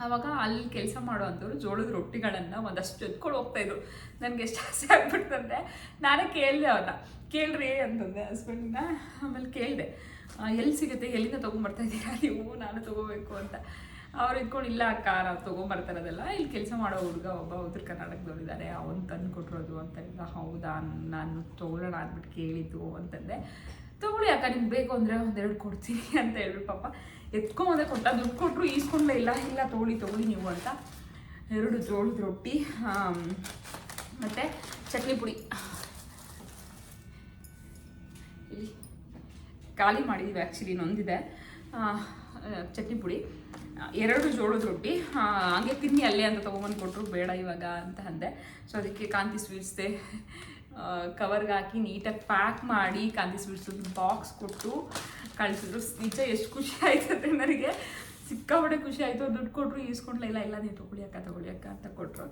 ಆವಾಗ ಅಲ್ಲಿ ಕೆಲಸ ಮಾಡುವಂಥವ್ರು ಜೋಳದ ರೊಟ್ಟಿಗಳನ್ನು ಒಂದಷ್ಟು ಎತ್ಕೊಂಡು ಹೋಗ್ತಾಯಿದ್ರು ನನಗೆ ಎಷ್ಟು ಆಸೆ ಆಗ್ಬಿಡ್ತಂದೆ ನಾನೇ ಕೇಳಿದೆ ಅವ್ರನ್ನ. ಕೇಳ್ರಿ ಅಂತಂದೆ ಹಸ್ಬೆಂಡನ್ನ ಆಮೇಲೆ ಕೇಳಿದೆ. ಎಲ್ಲಿ ಸಿಗುತ್ತೆ, ಎಲ್ಲಿಂದ ತೊಗೊಂಬರ್ತಾ ಇದ್ದೀರಾ? ನೀವು, ನಾನು ತೊಗೋಬೇಕು ಅಂತ. ಅವ್ರು ಇದ್ಕೊಂಡು, ಇಲ್ಲ ಅಕ್ಕ ನಾವು ತೊಗೊಂಬರ್ತಾ ಇಲ್ಲಿ ಕೆಲಸ ಮಾಡೋ ಹುಡುಗ ಒಬ್ಬ ಉತ್ತರ ಕರ್ನಾಟಕದವರಿದ್ದಾರೆ ಅವನು ತಂದು ಕೊಟ್ಟಿರೋದು ಅಂತ ಇಲ್ಲ ಹೌದಾ, ನಾನು ತೊಗೊಳ್ಳೋಣ ಅಂದ್ಬಿಟ್ಟು ಕೇಳಿದ್ದು ಅಂತಂದೆ. ತೊಗೊಳ್ಳಿ ಅಕ್ಕ, ನಿಮ್ಗೆ ಬೇಕು ಅಂದರೆ ಒಂದೆರಡು ಕೊಡ್ತೀನಿ ಅಂತ ಹೇಳಿ ಪಾಪ ಎತ್ಕೊಂಬಂದೆ ಕೊಟ್ಟ ದುಡ್ಡು ಕೊಟ್ಟರು ಈಸ್ಕೊಂಡ್ಲೇ ಇಲ್ಲ ಇಲ್ಲ ತೊಗೊಳ್ಳಿ ತೊಗೊಳ್ಳಿ ನೀವು ಅಂತ. ಎರಡು ಜೋಳದ ರೊಟ್ಟಿ ಮತ್ತೆ ಚಟ್ನಿ ಪುಡಿ. ಖಾಲಿ ಮಾಡಿದ್ದೀವಿ ಆ್ಯಕ್ಚುಲಿ ನೊಂದಿದೆ ಚಟ್ನಿ ಪುಡಿ. ಎರಡು ಜೋಳದ ರೊಟ್ಟಿ. ಹಾಗೆ ತಿನ್ನಿ ಅಲ್ಲೇ ಅಂತ ತೊಗೊಂಬಂದು ಕೊಟ್ಟರು ಬೇಡ ಇವಾಗ ಅಂತ ಅಂದೆ. ಸೊ ಅದಕ್ಕೆ ಕಾಂತಿ ಸ್ವೀಟ್ಸ್ದೆ ಕವರ್ಗೆ ಹಾಕಿ ನೀಟಾಗಿ ಪ್ಯಾಕ್ ಮಾಡಿ ಕಾಂತಿ ಸ್ವೀಟ್ಸ್ ಬಾಕ್ಸ್ ಕೊಟ್ಟು ಕಳಿಸಿದ್ರು. ನಿಜ ಎಷ್ಟು ಖುಷಿ ಆಯ್ತದೆ ನನಗೆ. ಸಿಕ್ಕಾಪಟ್ಟೆ ಖುಷಿ ಆಯಿತು. ದುಡ್ಡು ಕೊಟ್ಟರು ಈಸ್ಕೊಂಡ್ಲ, ಇಲ್ಲ ಇಲ್ಲ ನೀವು ತೊಗೊಳ್ಳಿ ಅಕ್ಕ ಅಂತ ಕೊಟ್ಟರು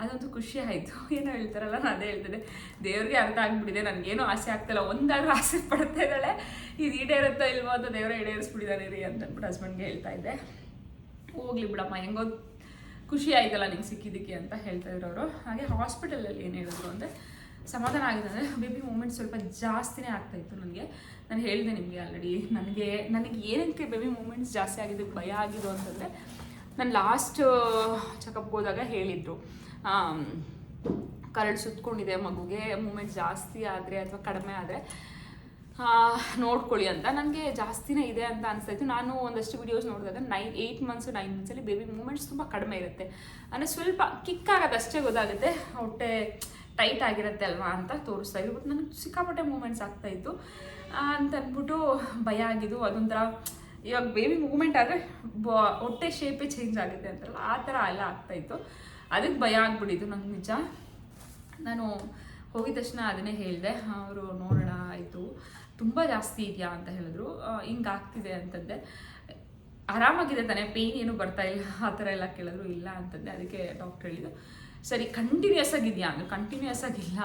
ಅದಂತೂ ಖುಷಿ ಆಯಿತು. ಏನೋ ಹೇಳ್ತಾರಲ್ಲ, ನಾನು ಅದೇ ಹೇಳ್ತಿದ್ದೆ. ದೇವ್ರಿಗೆ ಅರ್ಥ ಆಗಿಬಿಟ್ಟಿದೆ, ನನಗೇನು ಆಸೆ ಆಗ್ತಿಲ್ಲ, ಒಂದಾದ್ರೂ ಆಸೆ ಪಡ್ತಾ ಇದ್ದಾಳೆ. ಇದು ಈಡೇರುತ್ತೋ ಇಲ್ವೋ ಅಂತ ದೇವರೇ ಈಡೇರಿಸ್ಬಿಟ್ಟಿದ್ದಾನೆ ರೀ ಅಂತ ಹಸ್ಬೆಂಡ್ಗೆ ಹೇಳ್ತಾ ಇದ್ದೆ. ಹೋಗ್ಲಿ ಬಿಡಮ್ಮ, ಹೆಂಗೋ ಖುಷಿ ಆಯ್ತಲ್ಲ ನಿಂಗೆ ಸಿಕ್ಕಿದ್ದಕ್ಕೆ ಅಂತ ಹೇಳ್ತಾ ಇರೋರು. ಹಾಗೆ ಹಾಸ್ಪಿಟಲಲ್ಲಿ ಏನು ಹೇಳಿದ್ರು ಅಂದರೆ, ಸಮಾಧಾನ ಆಗಿದೆ ಅಂದರೆ ಬೇಬಿ ಮೂಮೆಂಟ್ ಸ್ವಲ್ಪ ಜಾಸ್ತಿನೇ ಆಗ್ತಾಯಿತ್ತು ನನಗೆ. ನಾನು ಹೇಳಿದೆ ನಿಮಗೆ ಆಲ್ರೆಡಿ ನನಗೆ ನನಗೆ ಏನಕ್ಕೆ ಬೇಬಿ ಮೂಮೆಂಟ್ಸ್ ಜಾಸ್ತಿ ಆಗಿದ್ದು, ಭಯ ಆಗಿದ್ದು ಅಂತಂದರೆ, ನಾನು ಲಾಸ್ಟ್ ಚೆಕಪ್ಗೆ ಹೋದಾಗ ಹೇಳಿದರು. ಕರಳು ಸುತ್ಕೊಂಡಿದೆ, ಮಗುಗೆ ಮೂಮೆಂಟ್ ಜಾಸ್ತಿ ಆದರೆ ಅಥವಾ ಕಡಿಮೆ ಆದರೆ ನೋಡ್ಕೊಳ್ಳಿ ಅಂತ. ನನಗೆ ಜಾಸ್ತಿನೇ ಇದೆ ಅಂತ ಅನಿಸ್ತಾಯಿತ್ತು. ನಾನು ಒಂದಷ್ಟು ವಿಡಿಯೋಸ್ ನೋಡಿದಾಗ ನೈನ್ ಏಯ್ಟ್ ಮಂತ್ಸು ನೈನ್ ಮಂತ್ಸಲ್ಲಿ ಬೇಬಿ ಮೂಮೆಂಟ್ಸ್ ತುಂಬ ಕಡಿಮೆ ಇರುತ್ತೆ. ಅಂದರೆ ಸ್ವಲ್ಪ ಕಿಕ್ ಆಗೋದು ಅಷ್ಟೇ ಗೊತ್ತಾಗುತ್ತೆ. ಹೊಟ್ಟೆ ಟೈಟ್ ಆಗಿರುತ್ತೆ ಅಲ್ವಾ ಅಂತ ತೋರಿಸ್ತಾ ಇದ್ರು. ಬಟ್ ನನಗೆ ಸಿಕ್ಕಾಪಟ್ಟೆ ಮೂಮೆಂಟ್ಸ್ ಆಗ್ತಾಯಿತ್ತು. ಅಂತ ಅಂದ್ಬಿಟ್ಟು ಭಯ ಆಗಿದ್ದು. ಅದೊಂಥರ, ಇವಾಗ ಬೇಬಿ ಮೂಮೆಂಟ್ ಆದರೆ ಬ, ಹೊಟ್ಟೆ ಶೇಪೇ ಚೇಂಜ್ ಆಗುತ್ತೆ ಅಂತಾರಲ್ಲ, ಆ ಥರ ಎಲ್ಲ ಆಗ್ತಾಯಿತ್ತು. ಅದಕ್ಕೆ ಭಯ ಆಗ್ಬಿಟ್ಟಿದ್ದು ನಂಗೆ ನಿಜ. ನಾನು ಹೋಗಿದ ತಕ್ಷಣ ಅದನ್ನೇ ಹೇಳಿದೆ ಅವರು ನೋಡೋಣ, ಆಯಿತು. ತುಂಬ ಜಾಸ್ತಿ ಇದೆಯಾ ಅಂತ ಹೇಳಿದ್ರು. ಹಿಂಗೆ ಆಗ್ತಿದೆ ಅಂತಂದೆ. ಆರಾಮಾಗಿದೆ ತಾನೇ ಪೇಯ್ನ್ ಏನು ಬರ್ತಾ ಇಲ್ಲ, ಆ ಥರ ಎಲ್ಲ ಕೇಳಿದ್ರು, ಇಲ್ಲ ಅಂತಂದೆ. ಅದಕ್ಕೆ ಡಾಕ್ಟ್ರ್ ಹೇಳಿದ್ದು, ಸರಿ ಕಂಟಿನ್ಯೂಸ್ ಆಗಿದೆಯಾ ಅಂದರೆ. ಕಂಟಿನ್ಯೂಸ್ ಆಗಿಲ್ಲ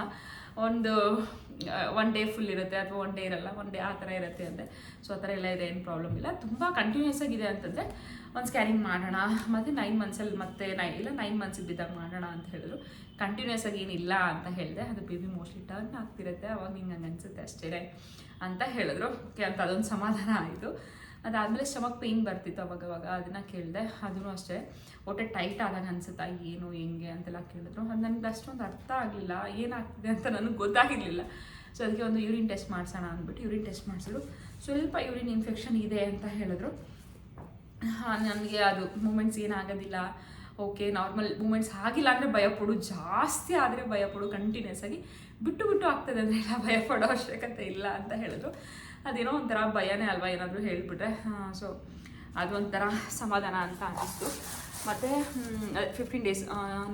ಒಂದು ಒನ್ ಡೇ ಫುಲ್ ಇರುತ್ತೆ ಅಥವಾ ಒನ್ ಡೇ ಇರಲ್ಲ ಒನ್ ಡೇ ಆ ಥರ ಇರುತ್ತೆ ಅಂದರೆ ಸೊ ಆ ಥರ ಎಲ್ಲ ಇದೆ, ಏನು ಪ್ರಾಬ್ಲಮ್ ಇಲ್ಲ. ತುಂಬ ಕಂಟಿನ್ಯೂಸ್ ಆಗಿದೆ ಅಂತಂದರೆ ಒಂದು ಸ್ಕ್ಯಾನಿಂಗ್ ಮಾಡೋಣ, ಮತ್ತು ನೈನ್ ಮಂತ್ಸಲ್ಲಿ ಮತ್ತೆ ನೈ ಇಲ್ಲ ನೈನ್ ಮಂತ್ಸಿಗೆ ಬಿದ್ದಾಗ ಮಾಡೋಣ ಅಂತ ಹೇಳಿದ್ರು. ಕಂಟಿನ್ಯೂಸ್ ಆಗಿ ಏನಿಲ್ಲ ಅಂತ ಹೇಳಿದೆ. ಅದು ಬೇಬಿ ಮೋಸ್ಟ್ಲಿ ಟರ್ನ್ ಆಗ್ತಿರುತ್ತೆ. ಅವಾಗ ನಿಂಗೆ ಹಂಗೆ ಅನಿಸುತ್ತೆ ಅಷ್ಟೇ ಅಂತ ಹೇಳಿದ್ರು. ಓಕೆ ಅಂತ ಅದೊಂದು ಸಮಾಧಾನ ಆಯಿತು. ಅದಾದಮೇಲೆ ಸ್ಟಮಕ್ ಪೇಯ್ನ್ ಬರ್ತಿತ್ತು ಅವಾಗ ಅವಾಗ. ಅದನ್ನು ಕೇಳಿದೆ. ಅದೂ ಅಷ್ಟೇ. ಒಟ್ಟೆ ಟೈಟ್ ಆದಾಗ ಅನ್ಸುತ್ತಾ, ಏನು, ಹೆಂಗೆ ಅಂತೆಲ್ಲ ಕೇಳಿದ್ರು. ಅದು ನನಗೆ ಅಷ್ಟೊಂದು ಅರ್ಥ ಆಗಲಿಲ್ಲ. ಏನಾಗ್ತಿದೆ ಅಂತ ನನಗೆ ಗೊತ್ತಾಗಿರಲಿಲ್ಲ. ಸೊ ಅದಕ್ಕೆ ಒಂದು ಯೂರಿನ್ ಟೆಸ್ಟ್ ಮಾಡಿಸೋಣ ಅಂದ್ಬಿಟ್ಟು ಯೂರಿನ್ ಟೆಸ್ಟ್ ಮಾಡಿಸಿದ್ರು. ಸ್ವಲ್ಪ ಯೂರಿನ್ ಇನ್ಫೆಕ್ಷನ್ ಇದೆ ಅಂತ ಹೇಳಿದ್ರು. ನನಗೆ ಅದು ಮೂಮೆಂಟ್ಸ್ ಏನಾಗೋದಿಲ್ಲ. ಓಕೆ ನಾರ್ಮಲ್ ಮೂಮೆಂಟ್ಸ್ ಆಗಿಲ್ಲ ಅಂದರೆ ಭಯಪಡು ಜಾಸ್ತಿ ಆದರೆ ಭಯಪಡು ಕಂಟಿನ್ಯೂಸ್ ಆಗಿ ಬಿಟ್ಟು ಬಿಟ್ಟು ಆಗ್ತದೆ ಅಂದರೆ ಎಲ್ಲ ಭಯಪಡೋ ಅವಶ್ಯಕತೆ ಇಲ್ಲ ಅಂತ ಹೇಳಿದ್ರು. ಅದೇನೋ ಒಂಥರ ಭಯನೇ ಅಲ್ವಾ ಏನಾದರೂ ಹೇಳಿಬಿಟ್ರೆ. ಸೊ ಅದು ಒಂಥರ ಸಮಾಧಾನ ಅಂತ ಅನ್ನಿಸ್ತು. ಮತ್ತು ಫಿಫ್ಟೀನ್ ಡೇಸ್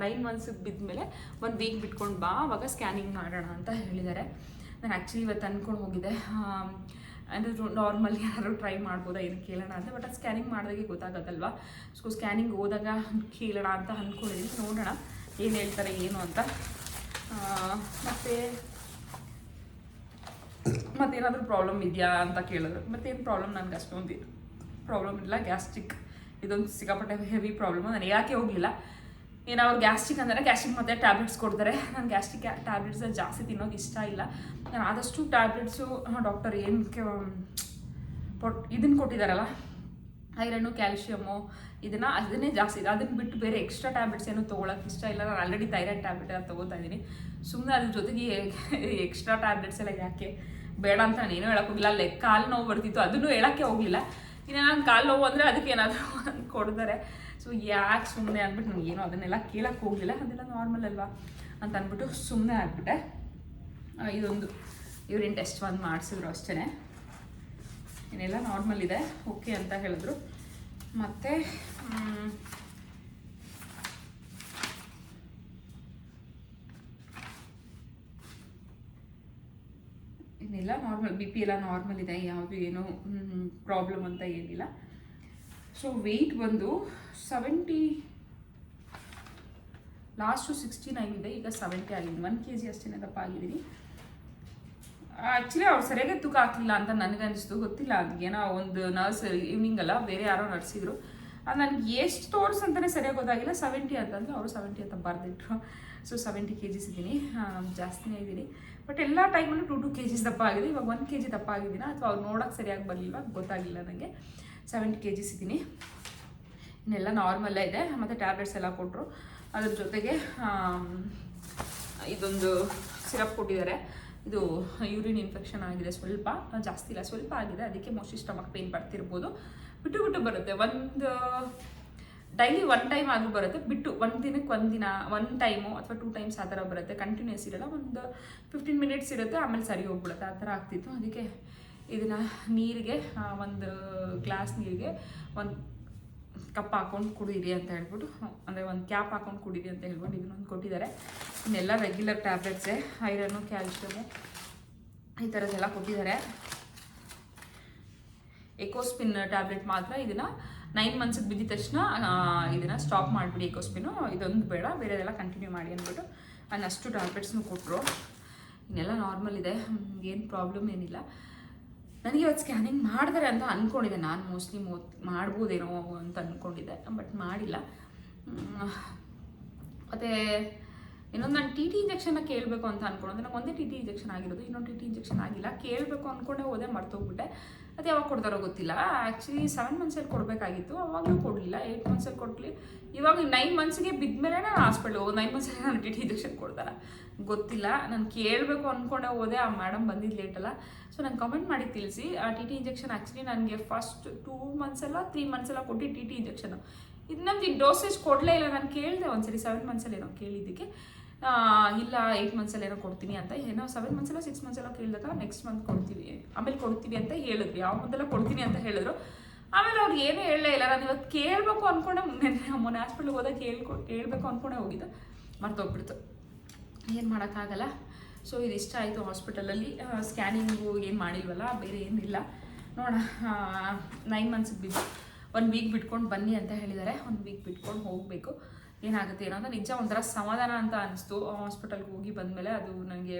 ನೈನ್ ಮಂತ್ಸಿಗೆ ಬಿದ್ದ ಒಂದು ವೀಕ್ ಬಿಟ್ಕೊಂಡು ಬಾ, ಅವಾಗ ಸ್ಕ್ಯಾನಿಂಗ್ ಮಾಡೋಣ ಅಂತ ಹೇಳಿದ್ದಾರೆ. ನಾನು ಆ್ಯಕ್ಚುಲಿ ಇವತ್ತು ಅಂದ್ಕೊಂಡು ಹೋಗಿದ್ದೆ. ಅಂದರೆ ನಾರ್ಮಲ್ ಯಾರು ಟ್ರೈ ಮಾಡ್ಬೋದಾ ಏನು ಕೇಳೋಣ ಅಂತ, ಬಟ್ ಅದು ಸ್ಕ್ಯಾನಿಂಗ್ ಮಾಡಿದಾಗೆ ಗೊತ್ತಾಗೋದಲ್ವಾ ಸೊ ಸ್ಕ್ಯಾನಿಂಗ್ ಹೋದಾಗ ಕೇಳೋಣ ಅಂತ ಅಂದ್ಕೊಂಡಿದ್ದೀನಿ ನೋಡೋಣ ಏನು ಹೇಳ್ತಾರೆ, ಏನು ಅಂತ. ಮತ್ತು ಮತ್ತೇನಾದರೂ ಪ್ರಾಬ್ಲಮ್ ಇದೆಯಾ ಅಂತ ಕೇಳಿದ್ರು ಮತ್ತೇನು ಪ್ರಾಬ್ಲಮ್ ನನಗೆ ಅಷ್ಟೊಂದು ಪ್ರಾಬ್ಲಮ್ ಇಲ್ಲ. ಗ್ಯಾಸ್ಟ್ರಿಕ್ ಇದೊಂದು ಸಿಕ್ಕಾಪಟ್ಟೆ ಹೆವಿ ಪ್ರಾಬ್ಲಮ್ ನಾನು ಯಾಕೆ ಹೋಗಲಿಲ್ಲ? ಏನು ಅವ್ರು ಗ್ಯಾಸ್ಟ್ರಿಕ್ ಅಂದರೆ ಗ್ಯಾಸ್ಟ್ರಿಕ್ ಮತ್ತೆ ಟ್ಯಾಬ್ಲೆಟ್ಸ್ ಕೊಡ್ತಾರೆ. ನಾನು ಗ್ಯಾಸ್ಟ್ರಿಕ್ ಟ್ಯಾಬ್ಲೆಟ್ಸ್ ಜಾಸ್ತಿ ತಿನ್ನೋಕೆ ಇಷ್ಟ ಇಲ್ಲ. ನಾನು ಆದಷ್ಟು ಟ್ಯಾಬ್ಲೆಟ್ಸು ಡಾಕ್ಟರ್ ಏನು ಕೊಟ್ ಇದನ್ನು ಕೊಟ್ಟಿದ್ದಾರಲ್ಲ ಐರನ್ನು ಕ್ಯಾಲ್ಶಿಯಮು ಇದನ್ನು ಅದನ್ನೇ ಜಾಸ್ತಿ ಇದೆ ಅದನ್ನು ಬಿಟ್ಟು ಬೇರೆ ಎಕ್ಸ್ಟ್ರಾ ಟ್ಯಾಬ್ಲೆಟ್ಸ್ ಏನು ತೊಗೊಳಕ್ಕೆ ಇಷ್ಟ ಇಲ್ಲ. ನಾನು ಆಲ್ರೆಡಿ ಥೈರಾಯ್ಡ್ ಟ್ಯಾಬ್ಲೆಟ್ ಎಲ್ಲ ತೊಗೋತಾ ಇದ್ದೀನಿ. ಸುಮ್ಮನೆ ಅದ್ರ ಜೊತೆಗೆ ಎಕ್ಸ್ಟ್ರಾ ಟ್ಯಾಬ್ಲೆಟ್ಸ್ ಎಲ್ಲ ಯಾಕೆ? ಬೇಡ ಅಂತ ನಾನು ಏನೂ ಹೇಳಕ್ಕೆ ಹೋಗಿಲ್ಲ. ಅಲ್ಲೇ ಕಾಲು ನೋವು ಬರ್ತಿತ್ತು, ಅದನ್ನು ಹೇಳೋಕ್ಕೆ ಹೋಗಲಿಲ್ಲ. ಇನ್ನು ನಾನು ಕಾಲು ನೋವು ಅಂದರೆ ಅದಕ್ಕೆ ಏನಾದರೂ ಕೊಡ್ತಾರೆ. ಸೊ ಯಾಕೆ ಸುಮ್ಮನೆ ಅಂದ್ಬಿಟ್ಟು ನನಗೆ ಏನು ಅದನ್ನೆಲ್ಲ ಕೇಳಕ್ಕೆ ಹೋಗಲಿಲ್ಲ. ಅದೆಲ್ಲ ನಾರ್ಮಲ್ ಅಲ್ವಾ? ಅಂತ ಅಂದ್ಬಿಟ್ಟು ಸುಮ್ಮನೆ ಆಗ್ಬಿಟ್ಟೆ. ಇದೊಂದು ಯೂರಿನ್ ಟೆಸ್ಟ್ ಒಂದು ಮಾಡಿಸಿದ್ರು ಅಷ್ಟೇ ಇನ್ನೆಲ್ಲ ನಾರ್ಮಲ್ ಇದೆ ಓಕೆ ಅಂತ ಹೇಳಿದ್ರು. ಮತ್ತು ಇನ್ನೆಲ್ಲ ನಾರ್ಮಲ್ ಬಿ ಪಿ ಎಲ್ಲ ನಾರ್ಮಲ್ ಇದೆ, ಯಾವುದು ಏನೂ ಪ್ರಾಬ್ಲಮ್ ಅಂತ ಏನಿಲ್ಲ. ಸೊ ವೆಯ್ಟ್ ಬಂದು ಸೆವೆಂಟಿ ಲಾಸ್ಟು ಸಿಕ್ಸ್ಟಿ ನೈನ್ ಇದೆ ಈಗ ಸೆವೆಂಟಿ ಆಗಿದೆ. ಒನ್ ಕೆ ಜಿ ಅಷ್ಟೇ ದಪ್ಪ ಆಗಿದ್ದೀನಿ. ಆ್ಯಕ್ಚುಲಿ ಅವ್ರು ಸರಿಯಾಗಿ ತೂಕ ಹಾಕ್ಲಿಲ್ಲ ಅಂತ ನನಗನ್ನಿಸ್ತು. ಗೊತ್ತಿಲ್ಲ ಏನೋ ಒಂದು ನರ್ಸ್ ಈವ್ನಿಂಗ್ ಅಲ್ಲ, ಬೇರೆ ಯಾರೋ ನರ್ಸಿದ್ರು ಅದು ನನಗೆ ಎಷ್ಟು ತೋರ್ಸ್ ಅಂತಲೇ ಸರಿಯಾಗಿ ಗೊತ್ತಾಗಿಲ್ಲ. ಸೆವೆಂಟಿ ಅಂತಂದ್ರೆ ಅವರು ಸೆವೆಂಟಿ ಅಂತ ಬರೆದಿಟ್ರು. ಸೊ ಸೆವೆಂಟಿ ಕೆ ಜಿಸ್ ಇದ್ದೀನಿ ಜಾಸ್ತಿನೇ ಇದ್ದೀನಿ. ಬಟ್ ಎಲ್ಲ ಟೈಮಲ್ಲೂ ಟು ಟು ಕೆ ಜಿಸ್ ದಪ್ಪ ಆಗಿದೆ. ಇವಾಗ ಒಂದು ಕೆ ಜಿ ದಪ್ಪ ಆಗಿದ್ದೀನ? ಅಥವಾ ಅವ್ರು ನೋಡೋಕೆ ಸರಿಯಾಗಿ ಬರಲಿಲ್ಲ ಗೊತ್ತಾಗಿಲ್ಲ ನನಗೆ ಸೆವೆಂಟಿ ಕೆ ಜಿಸ್ ಇದ್ದೀನಿ. ಇನ್ನೆಲ್ಲ ನಾರ್ಮಲ್ಲೇ ಇದೆ. ಮತ್ತು ಟ್ಯಾಬ್ಲೆಟ್ಸ್ ಎಲ್ಲ ಕೊಟ್ಟರು ಅದ್ರ ಜೊತೆಗೆ ಇದೊಂದು ಸಿರಪ್ ಕೊಟ್ಟಿದ್ದಾರೆ. ಇದು ಯೂರಿನ್ ಇನ್ಫೆಕ್ಷನ್ ಆಗಿದೆ ಸ್ವಲ್ಪ. ಜಾಸ್ತಿ ಇಲ್ಲ, ಸ್ವಲ್ಪ ಆಗಿದೆ. ಅದಕ್ಕೆ ಮೋಸ್ಟ್ಲಿ ಸ್ಟಮಕ್ ಪೇನ್ ಬರ್ತಿರ್ಬೋದು. ಬಿಟ್ಟು ಬಿಟ್ಟು ಬರುತ್ತೆ. ಒಂದು ಡೈಲಿ ಒನ್ ಟೈಮ್ ಆದರೂ ಬರುತ್ತೆ. ಬಿಟ್ಟು ಒಂದು ದಿನಕ್ಕೆ ಒಂದು ದಿನ ಒನ್ ಟೈಮು ಅಥವಾ ಟೂ ಟೈಮ್ಸ್ ಆ ಥರ ಬರುತ್ತೆ. ಕಂಟಿನ್ಯೂಸ್ ಇರಲ್ಲ. ಒಂದು ಫಿಫ್ಟೀನ್ ಮಿನಿಟ್ಸ್ ಇರುತ್ತೆ. ಆಮೇಲೆ ಸರಿ ಹೋಗ್ಬಿಡುತ್ತೆ. ಆ ಥರ ಆಗ್ತಿತ್ತು. ಅದಕ್ಕೆ ಇದನ್ನು ನೀರಿಗೆ ಒಂದು ಗ್ಲಾಸ್ ನೀರಿಗೆ ಒಂದು ಕಪ್ ಹಾಕೊಂಡು ಕುಡೀರಿ ಅಂತ ಹೇಳ್ಬಿಟ್ಟು, ಅಂದರೆ ಒಂದು ಕ್ಯಾಪ್ ಹಾಕೊಂಡು ಕುಡೀರಿ ಅಂತ ಹೇಳ್ಬಿಟ್ಟು ಇದನ್ನೊಂದು ಕೊಟ್ಟಿದ್ದಾರೆ. ಇನ್ನೆಲ್ಲ ರೆಗ್ಯುಲರ್ ಟ್ಯಾಬ್ಲೆಟ್ಸೇ ಐರನ್ನು ಕ್ಯಾಲ್ಶಿಯಮು ಈ ಥರದ್ದೆಲ್ಲ ಕೊಟ್ಟಿದ್ದಾರೆ. ಎಕೋಸ್ಪಿನ್ ಟ್ಯಾಬ್ಲೆಟ್ ಮಾತ್ರ ಇದನ್ನು ನೈನ್ ಮಂತ್ಸಿಗೆ ಬಿದ್ದಿದ ತಕ್ಷಣ ಇದನ್ನು ಸ್ಟಾಪ್ ಮಾಡಿಬಿಡಿ ಎಕೋಸ್ಪಿನು ಇದೊಂದು ಬೇಡ, ಬೇರೆದೆಲ್ಲ ಕಂಟಿನ್ಯೂ ಮಾಡಿ ಅಂದ್ಬಿಟ್ಟು ಅಷ್ಟು ಟ್ಯಾಬ್ಲೆಟ್ಸ್ನು ಕೊಟ್ಟರು ಇನ್ನೆಲ್ಲ ನಾರ್ಮಲ್ ಇದೆ ಏನು ಪ್ರಾಬ್ಲಮ್ ಏನಿಲ್ಲ. ನನಗೆ ಇವತ್ತು ಸ್ಕ್ಯಾನಿಂಗ್ ಮಾಡಿದ್ರೆ ಅಂತ ಅಂದ್ಕೊಂಡಿದ್ದೆ ನಾನು ಮೋಸ್ಟ್ಲಿ ಮೋ, ಮಾಡ್ಬೋದೇನೋ ಅಂತ ಅಂದ್ಕೊಂಡಿದ್ದೆ ಬಟ್ ಮಾಡಿಲ್ಲ. ಮತ್ತು ಇನ್ನೊಂದು ನಾನು ಟಿ ಟಿ ಇಂಜೆಕ್ಷನ್ನ ಕೇಳಬೇಕು ಅಂತ ಅನ್ಕೊಂಡೆ. ನಂಗೆ ಒಂದೇ ಟಿ ಟಿ ಇಂಜೆಕ್ಷನ್ ಆಗಿರೋದು, ಇನ್ನೊಂದು ಟಿ ಟಿ ಇಂಜೆಕ್ಷನ್ ಆಗಿಲ್ಲ. ಕೇಳಬೇಕು ಅಂದ್ಕೊಂಡೆ ಹೋದೆ ಮರ್ತೋಗ್ಬಿಟ್ಟೆ. ಅದು ಯಾವಾಗ ಕೊಡ್ತಾರೋ ಗೊತ್ತಿಲ್ಲ. ಆ್ಯಕ್ಚುಲಿ ಸೆವೆನ್ ಮಂತ್ಸಲ್ಲಿ ಕೊಡಬೇಕಾಗಿತ್ತು. ಅವಾಗಲೂ ಕೊಡಲಿಲ್ಲ. ಏಯ್ಟ್ ಮಂತ್ಸಲ್ಲಿ ಕೊಡಲಿ ಇವಾಗ ನೈನ್ ಮಂತ್ಸ್ಗೆ ಬಿದ್ಮೇಲೆ ನಾನು ಹಾಸ್ಪಿಟ್ಲ್ ಹೋಗೋದು. ನೈನ್ ಮಂತ್ಸಲ್ಲಿ ನಾನು ಟಿ ಟಿ ಇಂಜೆಕ್ಷನ್ ಕೊಡ್ತಾರ. ಗೊತ್ತಿಲ್ಲ. ನಾನು ಕೇಳಬೇಕು ಅಂದ್ಕೊಂಡೆ ಹೋದೆ. ಆ ಮೇಡಮ್ ಬಂದಿದ್ದು ಲೇಟಲ್ಲ ಸೊ ನಾನು ಕಮೆಂಟ್ ಮಾಡಿ ತಿಳಿಸಿ. ಆ ಟಿ ಟಿ ಇಂಜೆಕ್ಷನ್ ಆ್ಯಕ್ಚುಲಿ ನನಗೆ ಫಸ್ಟ್ ಟೂ ಮಂತ್ಸೆಲ್ಲ ತ್ರೀ ಮಂತ್ಸೆಲ್ಲ ಕೊಟ್ಟು ಟಿ ಟಿ ಇಂಜೆಕ್ಷನು ಇದು ನಮ್ದು ಡೋಸೇಜ್ ಕೊಡಲೇ ಇಲ್ಲ. ನಾನು ಕೇಳಿದೆ ಒಂದ್ಸರಿ. ಸೆವೆನ್ ಮಂತ್ಸಲ್ಲಿ ಏನೋ ಕೇಳಿದ್ದಕ್ಕೆ. ಇಲ್ಲ ಏಯ್ಟ್ ಮಂತ್ಸಲ್ಲಿ ಏನೋ ಕೊಡ್ತೀನಿ ಅಂತ ಏನೋ ಸೆವೆನ್ ಮಂತ್ಸಲ್ಲ ಸಿಕ್ಸ್ ಮಂತ್ಸಲ್ಲ ಕೇಳಿದಾಗ ನೆಕ್ಸ್ಟ್ ಮಂತ್ ಕೊಡ್ತೀವಿ. ಆಮೇಲೆ ಕೊಡ್ತೀವಿ ಅಂತ ಹೇಳಿದ್ರು. ಯಾವ ಮಂತೆಲ್ಲ ಕೊಡ್ತೀನಿ ಅಂತ ಹೇಳಿದ್ರು. ಆಮೇಲೆ ಅವ್ರು ಏನೂ ಹೇಳಲೇ ಇಲ್ಲ. ನಾನು ಇವತ್ತು ಕೇಳಬೇಕು ಅಂದ್ಕೊಂಡೆ ನೆನ್ನೆ ಮೊನ್ನೆ ಹಾಸ್ಪಿಟ್ಲಿಗೆ ಹೋದಾಗ ಕೇಳ್ಕೊ, ಕೇಳಬೇಕು ಅಂದ್ಕೊಂಡೆ ಹೋಗಿದ್ದು. ಮರ್ತೋಗ್ಬಿಡ್ತು. ಏನು ಮಾಡೋಕ್ಕಾಗಲ್ಲ. ಸೊ ಇದು ಇಷ್ಟ ಆಯಿತು ಹಾಸ್ಪಿಟಲಲ್ಲಿ ಸ್ಕ್ಯಾನಿಂಗು ಏನು ಮಾಡಿಲ್ವಲ್ಲ, ಬೇರೆ ಏನಿಲ್ಲ ನೋಡೋಣ. ನೈನ್ ಮಂತ್ಸ್ ಬಿದ್ದು ಒಂದು ವೀಕ್ ಬಿಟ್ಕೊಂಡು ಬನ್ನಿ ಅಂತ ಹೇಳಿದ್ದಾರೆ. ಒಂದು ವೀಕ್ ಬಿಟ್ಕೊಂಡು ಹೋಗಬೇಕು. ಏನಾಗುತ್ತೆ ಏನೋ ಅಂತ ನಿಜ ಒಂಥರ ಸಮಾಧಾನ ಅಂತ ಅನಿಸ್ತು. ಹಾಸ್ಪಿಟಲ್ಗೆ ಹೋಗಿ ಬಂದಮೇಲೆ ಅದು ನನಗೆ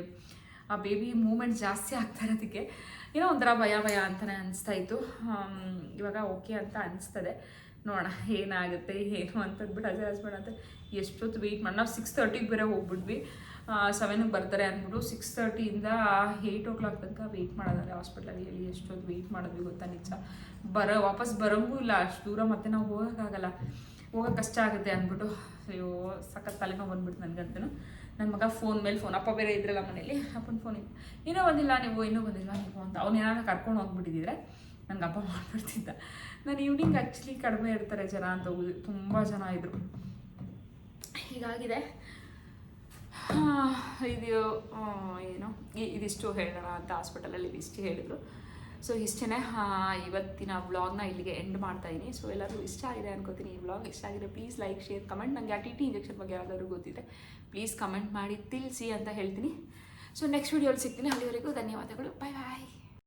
ಆ ಬೇಬಿ ಮೂಮೆಂಟ್ ಜಾಸ್ತಿ ಆಗ್ತಾ ಇರೋದಕ್ಕೆ ಏನೋ ಒಂಥರ ಭಯ ಭಯ ಅಂತಲೇ ಅನಿಸ್ತಾ ಇತ್ತು. ಇವಾಗ ಓಕೆ ಅಂತ ಅನಿಸ್ತದೆ. ನೋಡೋಣ ಏನಾಗುತ್ತೆ, ಏನು ಅಂತಂದ್ಬಿಟ್ಟು ಅಜಯ್ ಹಸ್ಬೆಂಡ್ ಅಂತ ಎಷ್ಟೊತ್ತು ವೆಯ್ಟ್ ಮಾಡಿ, ನಾವು ಸಿಕ್ಸ್ ತರ್ಟಿಗೆ ಬೇರೆ ಹೋಗ್ಬಿಟ್ವಿ. ಸೆವೆನಿಗೆ ಬರ್ತಾರೆ ಅಂದ್ಬಿಟ್ಟು ಸಿಕ್ಸ್ ತರ್ಟಿಯಿಂದ ಏಯ್ಟ್ ಓ ಕ್ಲಾಕ್ ತನಕ ವೆಯ್ಟ್ ಮಾಡೋದಾರೆ ಹಾಸ್ಪಿಟ್ಲಲ್ಲಿ ಹೇಳಿ ಎಷ್ಟೊತ್ತು ವೆಯ್ಟ್ ಮಾಡಿದ್ವಿ ಗೊತ್ತಾ ನಿಜ. ಬರೋ, ವಾಪಸ್ ಬರೋಂಗೂ ಇಲ್ಲ, ಅಷ್ಟು ದೂರ ಮತ್ತೆ ನಾವು ಹೋಗೋಕ್ಕಾಗಲ್ಲ. ಹೋಗೋಕೆ ಕಷ್ಟ ಆಗುತ್ತೆ ಅಂದ್ಬಿಟ್ಟು, ಅಯ್ಯೋ, ಸಖತ್ ತಲೆನೋವು ಬಂದ್ಬಿಟ್ಟು ನನಗಂತೂ. ನನ್ನ ಮಗ ಫೋನ್ ಮೇಲೆ ಫೋನ್ ಅಪ್ಪ ಬೇರೆ ಇದ್ರಲ್ಲ ಮನೇಲಿ, ಅಪ್ಪನ ಫೋನ್ ಇನ್ನೂ ಬಂದಿಲ್ಲ ನೀವು, ಇನ್ನೂ ಬಂದಿಲ್ಲ ನೀವು ಅಂತ. ಅವ್ನು ಏನಾದ್ರು ಕರ್ಕೊಂಡು ಹೋಗ್ಬಿಟ್ಟಿದ್ರೆ ನನಗೆ ಅಪ್ಪ ಮಾಡ್ಬಿಡ್ತಿದ್ದ. ನಾನು ಈವ್ನಿಂಗ್ ಆ್ಯಕ್ಚುಲಿ ಕಡಿಮೆ ಇರ್ತಾರೆ ಜನ ಅಂತ ಹೋಗಿ ತುಂಬ ಜನ ಇದ್ದರು ಹೀಗಾಗಿದೆ. ಇದು ಏನು ಇದಿಷ್ಟು ಹೇಳೋಣ ಅಂತ ಹಾಸ್ಪಿಟಲಲ್ಲಿ ಇದಿಷ್ಟು ಹೇಳಿದರು. ಸೊ ಇಷ್ಟೇ ಇವತ್ತಿನ ವ್ಲಾಗ್ನ ಇಲ್ಲಿಗೆ ಎಂಡ್ ಮಾಡ್ತಾ ಇದ್ದೀನಿ ಸೊ ಎಲ್ಲರಿಗೂ ಇಷ್ಟ ಆಗಿದೆ ಅನ್ಕೋತೀನಿ ಈ ವ್ಲಾಗ್ ಇಷ್ಟ ಆಗಿದೆ ಪ್ಲೀಸ್ ಲೈಕ್ ಶೇರ್ ಕಮೆಂಟ್ ನನಗೆ ಆ ಟಿ ಟಿ ಇಂಜೆಕ್ಷನ್ ಬಗ್ಗೆ ಯಾವ್ದಾದ್ರು ಗೊತ್ತಿದೆ ಪ್ಲೀಸ್ ಕಮೆಂಟ್ ಮಾಡಿ ತಿಳಿಸಿ ಅಂತ ಹೇಳ್ತೀನಿ. ಸೊ ನೆಕ್ಸ್ಟ್ ವೀಡಿಯೋಲಿ ಸಿಗ್ತೀನಿ. ಅಲ್ಲಿವರೆಗೂ ಧನ್ಯವಾದಗಳು. ಬಾಯ್ ಬಾಯ್